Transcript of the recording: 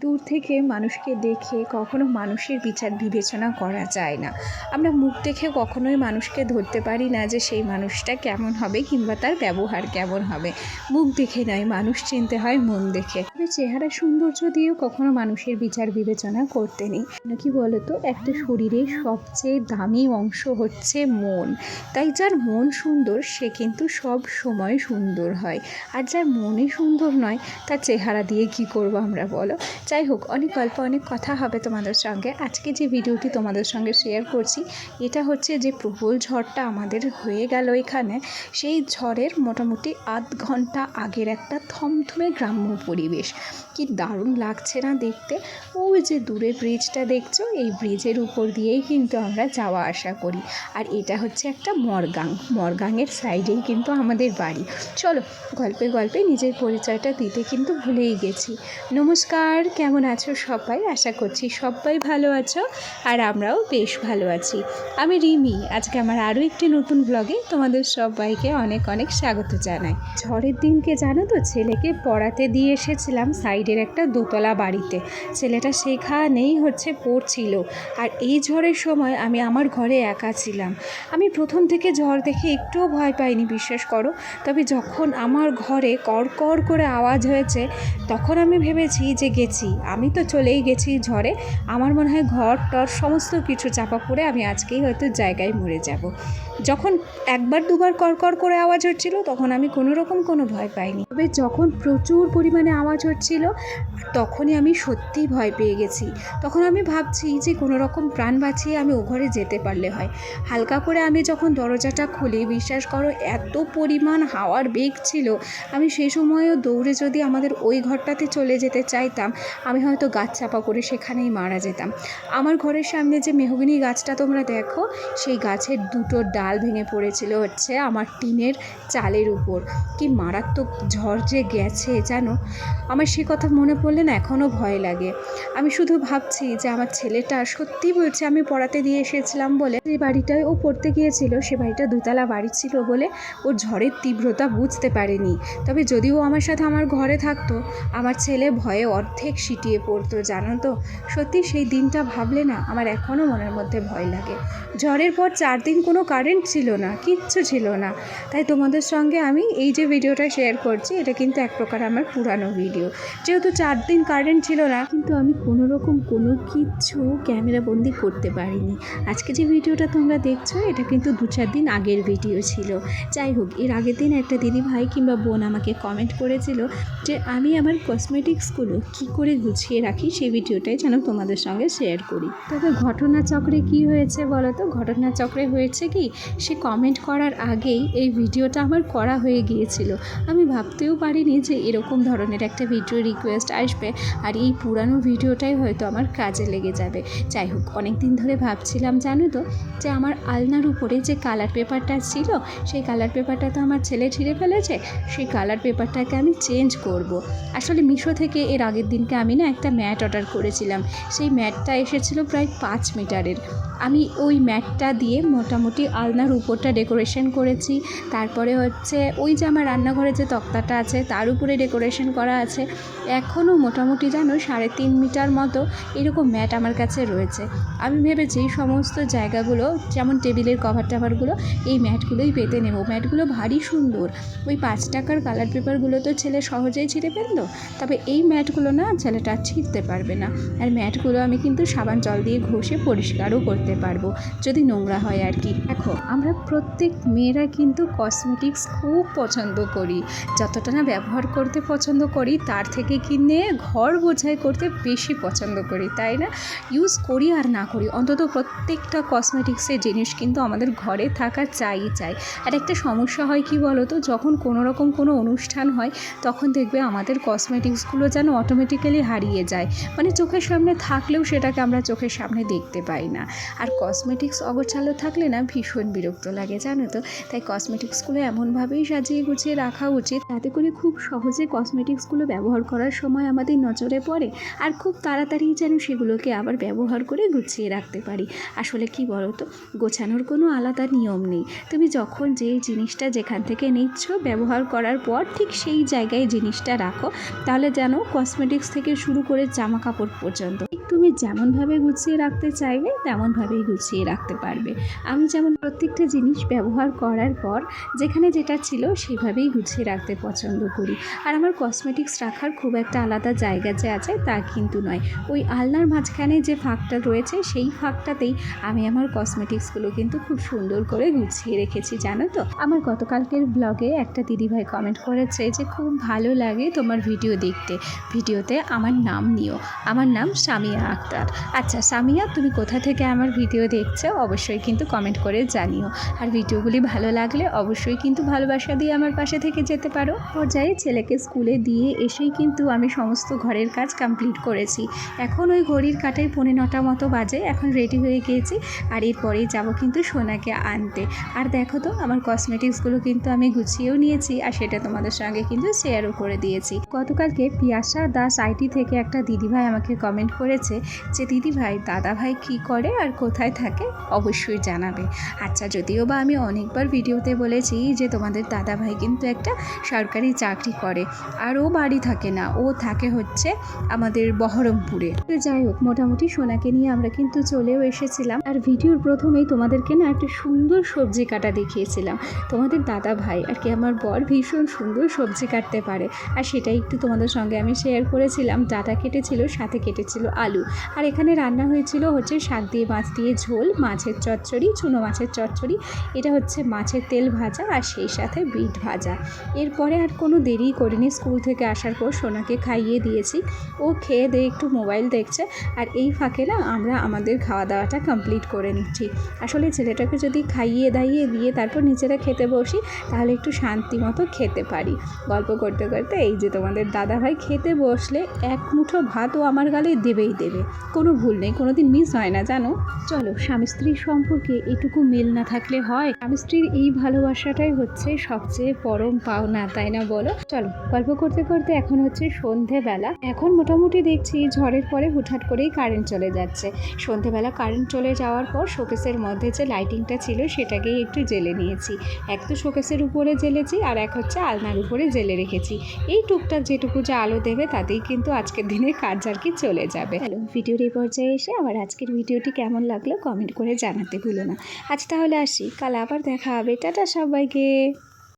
দূর থেকে মানুষকে দেখে কখনো মানুষের বিচার বিবেচনা করা যায় না। আমরা মুখ দেখে কখনোই মানুষকে ধরতে পারি না যে সেই মানুষটা কেমন হবে কিংবা তার ব্যবহার কেমন হবে। মুখ দেখে নয়, মানুষ চিনতে হয় মন দেখে। তবে চেহারা সৌন্দর্য দিয়েও কখনো মানুষের বিচার বিবেচনা করতে নেই। কি বলতো? একটা শরীরের সবচেয়ে দামি অংশ হচ্ছে মন। তাই যার মন সুন্দর, সে কিন্তু সব সময় সুন্দর হয়। আর যার মনে সুন্দর নয়, তার চেহারা দিয়ে কি করব আমরা বলো? যাই হোক, অনেক গল্প, অনেক কথা হবে তোমাদের সঙ্গে। আজকে যে ভিডিওটি তোমাদের সঙ্গে শেয়ার করছি, এটা হচ্ছে যে প্রবল ঝড়টা আমাদের হয়ে গেল এখানে। সেই ঝড়ের মোটামুটি আধ ঘণ্টা আগের একটা থমথমে গ্রাম্য পরিবেশ। কি দারুণ লাগছে না দেখতে? ওই যে দূরে ব্রিজটা দেখছ? এই ব্রিজের উপর দিয়েই কিন্তু আমরা যাওয়া আসা করি। আর এটা হচ্ছে একটা মরগাং। মরগাংয়ের সাইডেই কিন্তু আমাদের বাড়ি। চলো, গল্পে গল্পে নিজের পরিচয়টা দিতে কিন্তু ভুলেই গেছি। নমস্কার, কেমন আছো সবাই? আশা করছি সবাই ভালো আছো আর আমরাও বেশ ভালো আছি। আমি রিমি। আজকে আমার আরও একটি নতুন ব্লগে তোমাদের সবাইকে অনেক অনেক স্বাগত জানাই। ঝড়ের দিনকে জানো তো, ছেলেকে পড়াতে দিয়ে এসেছিলাম। সাইডের একটা দোতলা বাড়িতে। ছেলেটা সেখানেই হচ্ছে পড়ছিল। আর এই ঝড়ের সময় আমি আমার ঘরে একা ছিলাম। আমি প্রথম থেকে ঝড় দেখে একটুও ভয় পাইনি, বিশ্বাস করো। তবে যখন আমার ঘরে কড়কড় করে আওয়াজ হয়েছে, তখন আমি ভেবেছি যে গেছি। আমি তো চলেই গেছি ঝড়ে। আমার মনে হয় ঘর টর সমস্ত কিছু চাপা পড়ে আমি আজকেই হয়তো জায়গায় মরে যাব। যখন একবার দুবার কড়কড় করে আওয়াজ হচ্ছিল, তখন আমি কোনো রকম কোনো ভয় পাইনি। তবে যখন প্রচুর পরিমাণে আওয়াজ হচ্ছিল তখনই আমি সত্যিই ভয় পেয়ে গেছি। তখন আমি ভাবছি যে কোনো রকম প্রাণ বাঁচিয়ে আমি ও ঘরে যেতে পারলে হয়। হালকা করে আমি যখন দরজাটা খুলি, বিশ্বাস করো এত পরিমাণ হাওয়ার বেগ ছিল, আমি সেই সময়ও দৌড়ে যদি আমাদের ওই ঘরটাতে চলে যেতে চাইতাম, আমি হয়তো গাছ চাপা করে সেখানেই মারা যেতাম। আমার ঘরের সামনে যে মেহগিনি গাছটা তোমরা দেখো, সেই গাছের দুটো ডাল ভেঙে পড়েছিল হচ্ছে আমার টিনের চালের উপর। কি মারাত্মক ঝড় যে গেছে, জানো? আমার সে কথা মনে পড়লে না এখনও ভয় লাগে। আমি শুধু ভাবছি যে আমার ছেলেটা সত্যি বলছে আমি পড়াতে দিয়ে এসেছিলাম বলে যে বাড়িটায় ও পড়তে গিয়েছিল, সে বাড়িটা দুতলা বাড়ি ছিল বলে ও ঝড়ের তীব্রতা বুঝতে পারেনি। তবে যদিও আমার সাথে আমার ঘরে থাকতো, আমার ছেলে ভয়ে অর্ধেক সিটিয়ে পড়তো, জানো তো? সত্যি সেই দিনটা ভাবলে না আমার এখনও মনের মধ্যে ভয় লাগে। ঝড়ের পর চার দিন কোনো কারেন্ট ছিল না, কিচ্ছু ছিল না। তাই তোমাদের সঙ্গে আমি এই যে ভিডিওটা শেয়ার করছি, এটা কিন্তু এক প্রকার আমার পুরানো ভিডিও যেহেতু চার দিন কারেন্ট ছিল না, কিন্তু আমি কোনো রকম কোনো কিছু ক্যামেরা বন্দি করতে পারিনি। আজকে যে ভিডিওটা তোমরা দেখছ, এটা কিন্তু দু চার দিন আগের ভিডিও ছিল। যাই হোক, এর আগের দিন একটা দিদি ভাই কিংবা বোন আমাকে কমেন্ট করেছিল যে, আমি আমার কসমেটিক্সগুলো কী করে গুছিয়ে রাখি সেই ভিডিওটাই যেন তোমাদের সঙ্গে শেয়ার করি। তবে ঘটনাচক্রে কি হয়েছে বলো তো ঘটনাচক্রে হয়েছে কি, সে কমেন্ট করার আগেই এই ভিডিওটা আমার করা হয়ে গিয়েছিল। আমি ভাবতেও পারিনি যে এরকম ধরনের একটা ভিডিও রিকোয়েস্ট আসবে। আর এই পুরানো ভিডিওটাই হয়তো আমার কাজে লেগে যাবে। যাই হোক অনেক দিন ধরে ভাবছিলাম, জানো তো, যে আমার আলনার উপরে যে কালার পেপারটা ছিল, সেই কালার পেপারটা তো আমার ছেলে ছিঁড়ে ফেলেছে, সেই কালার পেপারটাকে আমি চেঞ্জ করব। আসলে মিশো থেকে এর আগের দিনকে আমি না একটা ম্যাট অর্ডার করেছিলাম। সেই ম্যাটটা এসেছিল প্রায় পাঁচ মিটারের। আমি ওই ম্যাটটা দিয়ে মোটামুটি আলনার উপরটা ডেকোরেশন করেছি। তারপরে হচ্ছে ওই যে আমার রান্নাঘরে যে তক্তাটা আছে, তার উপরে ডেকোরেশন করা আছে। এখনও মোটামুটি যেন সাড়ে তিন মিটার মতো এরকম ম্যাট আমার কাছে রয়েছে। আমি ভেবেছি সমস্ত জায়গাগুলো, যেমন টেবিলের কভার টাভারগুলো এই ম্যাটগুলোই পেতে নেব। ম্যাটগুলো ভারী সুন্দর। ওই পাঁচ টাকার কালার পেপারগুলো তো ছেলে সহজেই ছিঁড়ে ফেলল। তবে এই ম্যাটগুলো না ছেলেটা ছিঁড়তে পারবে না। আর ম্যাটগুলো আমি কিন্তু সাবান, জল দিয়ে ঘষে পরিষ্কারও করতে পারব, যদি নোংরা হয় আর কি। দেখো, আমরা প্রত্যেক মেয়েরা কিন্তু কসমেটিক্স খুব পছন্দ করি। যতটা না ব্যবহার করতে পছন্দ করি তার থেকে কিনে ঘর বোঝাই করতে বেশি পছন্দ করি, তাই না? ইউজ করি আর না করি, অন্তত প্রত্যেকটা কসমেটিক্সের জিনিস কিন্তু আমাদের ঘরে থাকা চাই চাই। আর একটা সমস্যা হয় কি বলো তো যখন কোনো রকম কোনো অনুষ্ঠান হয়, তখন দেখবে আমাদের কসমেটিক্সগুলো যেন অটোমেটিক্যালি হারিয়ে যায়। মানে চোখের সামনে থাকলেও সেটাকে আমরা চোখের সামনে দেখতে পাই না। আর কসমেটিক্স অগোছালো থাকলে না ভীষণ বিরক্ত লাগে, জানো তো? তাই কসমেটিক্সগুলো এমনভাবেই সাজিয়ে গুছিয়ে রাখা উচিত, তাতে করে খুব সহজে কসমেটিক্সগুলো ব্যবহার করার সময় আমাদের নজরে পড়ে আর খুব তাড়াতাড়ি যেন সেগুলোকে আবার ব্যবহার করে গুছিয়ে রাখতে পারি। আসলে কি বলো তো গোছানোর কোনো আলাদা নিয়ম নেই। তুমি যখন যে জিনিসটা যেখান থেকে নিচ্ছ ব্যবহার করার পর ঠিক সেই জায়গায় জিনিসটা রাখো, তাহলে যেন কসমেটিক্স থেকে শুরু করে জামা কাপড় পর্যন্ত। তুমি যেমনভাবে গুছিয়ে রাখতে চাইবে, তেমনভাবেই গুছিয়ে রাখতে পারবে। আমি যেমন প্রত্যেকটা জিনিস ব্যবহার করার পর, যেখানে যেটা ছিল সেভাবেই গুছিয়ে রাখতে পছন্দ করি। আর আমার কসমেটিক্স রাখার খুব একটা আলাদা জায়গা যে আছে, তা কিন্তু নয়। ওই আলনার মাঝখানে যে ফাঁকটা রয়েছে, সেই ফাঁকটাতেই আমি আমার কসমেটিক্সগুলো কিন্তু খুব সুন্দর করে গুছিয়ে রেখেছি, জানো তো? আমার গতকালকের ব্লগে একটা দিদিভাই কমেন্ট করেছে যে, খুব ভালো লাগে তোমার ভিডিও দেখতে। ভিডিওতে আমার নাম নিও। আমার নাম সামিয়া আক্তার। আচ্ছা সামিয়া, তুমি কোথা থেকে আমার ভিডিও দেখছ? অবশ্যই কিন্তু কমেন্ট করে জানিও। আর ভিডিওগুলি ভালো লাগলে অবশ্যই কিন্তু ভালোবাসা দিয়ে আমার পাশে থেকে যেতে পারো। পর্যায়ে ছেলেকে স্কুলে দিয়ে এসেই কিন্তু আমি সমস্ত ঘরের কাজ কমপ্লিট করেছি। এখন ওই ঘড়ির কাটায় পৌনে নটা মতো বাজে, এখন রেডি হয়ে গিয়েছি। আর এরপরেই যাব কিন্তু সোনাকে আনতে। আর দেখো তো, আমার কসমেটিক্সগুলো কিন্তু আমি গুছিয়েও নিয়েছি, আর সেটা তোমাদের সঙ্গে কিন্তু শেয়ারও করে দিয়েছি। গতকালকে পিয়াসা দাস আইটি থেকে একটা দিদিভাই আমাকে কমেন্ট করেছে যে দিদিভাই, দাদাভাই কি করে আর কোথায় থাকে অবশ্যই জানাবে। আচ্ছা যদিও বা আমি অনেকবার ভিডিওতে বলেছি যে তোমাদের দাদাভাই কিন্তু একটা সরকারি চাকরি করে। আর ও বাড়ি থাকে না, ও থাকে হচ্ছে আমাদের বহরমপুরে। যাই হোক, মোটামুটি সোনাকে নিয়ে আমরা কিন্তু চলেও এসেছিলাম। আর ভিডিওর প্রথমেই তোমাদেরকে না একটা সুন্দর সবজি কাটা দেখিয়েছিলাম। তোমাদের দাদা ভাই আর কি আমার বর ভীষণ সুন্দর সবজি কাটতে পারে। আর সেটাই একটু তোমাদের সঙ্গে আমি শেয়ার করেছিলাম। ডাটা কেটেছিল, সাথে কেটেছিল আলু। আর এখানে রান্না হয়েছিল হচ্ছে শাক দিয়ে মাছ দিয়ে ঝোল, মাছের চচ্চড়ি, চুনো মাছের চচ্চড়ি। এটা হচ্ছে মাছের তেল ভাজা আর সেই সাথে বিট ভাজা। এরপরে আর কোনো দেরি করিনি, স্কুল থেকে আসার পর সোনাকে খাইয়ে দিয়েছি। ও খেয়ে দিয়ে একটু মোবাইল দেখছে। আর এই ফাঁকে না আমরা আমাদের খাওয়া দাওয়াটা কমপ্লিট করে নিচ্ছি। আসলে ছেলেটাকে যদি খাইয়ে দাইয়ে দিয়ে তারপর নিজেরা খেতে বসি, তাহলে একটু শান্তি মতো খেতে পারি। গল্প করতে করতে এই যে তোমাদের দাদাভাই খেতে বসলে এক মুঠো ভাতও আমার গালে দেবেই দেবে। কোনো ভুল নেই কোনো দিন মিস হয় না, জানো? চলো, স্বামী স্ত্রীর সম্পর্কে এটুকু মিল না থাকলে হয়। স্বামী স্ত্রীর এই ভালোবাসাটাই হচ্ছে সবচেয়ে পরম পাওনা, তাই না বলো? চলো, গল্প করতে করতে এখন হচ্ছে সন্ধেবেলা। এখন মোটামুটি দেখছি ঝড়ের পরে হুটহাট করেই কারেন্ট চলে যাচ্ছে। সন্ধেবেলা কারেন্ট চলে যাওয়ার পর শোকেসের মধ্যে যে লাইটিংটা ছিল সেটাকেই একটু জেলে নিয়েছি। এক তো শোকেসের উপরে জেলেছি আর এক হচ্ছে আলনার উপরে জেলে রেখেছি। এই টুকটাক যেটুকু যা আলো দেবে তাতেই কিন্তু আজকের দিনে কাজ আর কি চলে যাবে ভিডিওর এই পর্যায়ে এসে আবার আজকের ভিডিওটি কেমন লাগল কমেন্ট করে জানাতে ভুলো না। আজ তাহলে আসি, কাল আবার দেখা হবে। টাটা সবাইকে।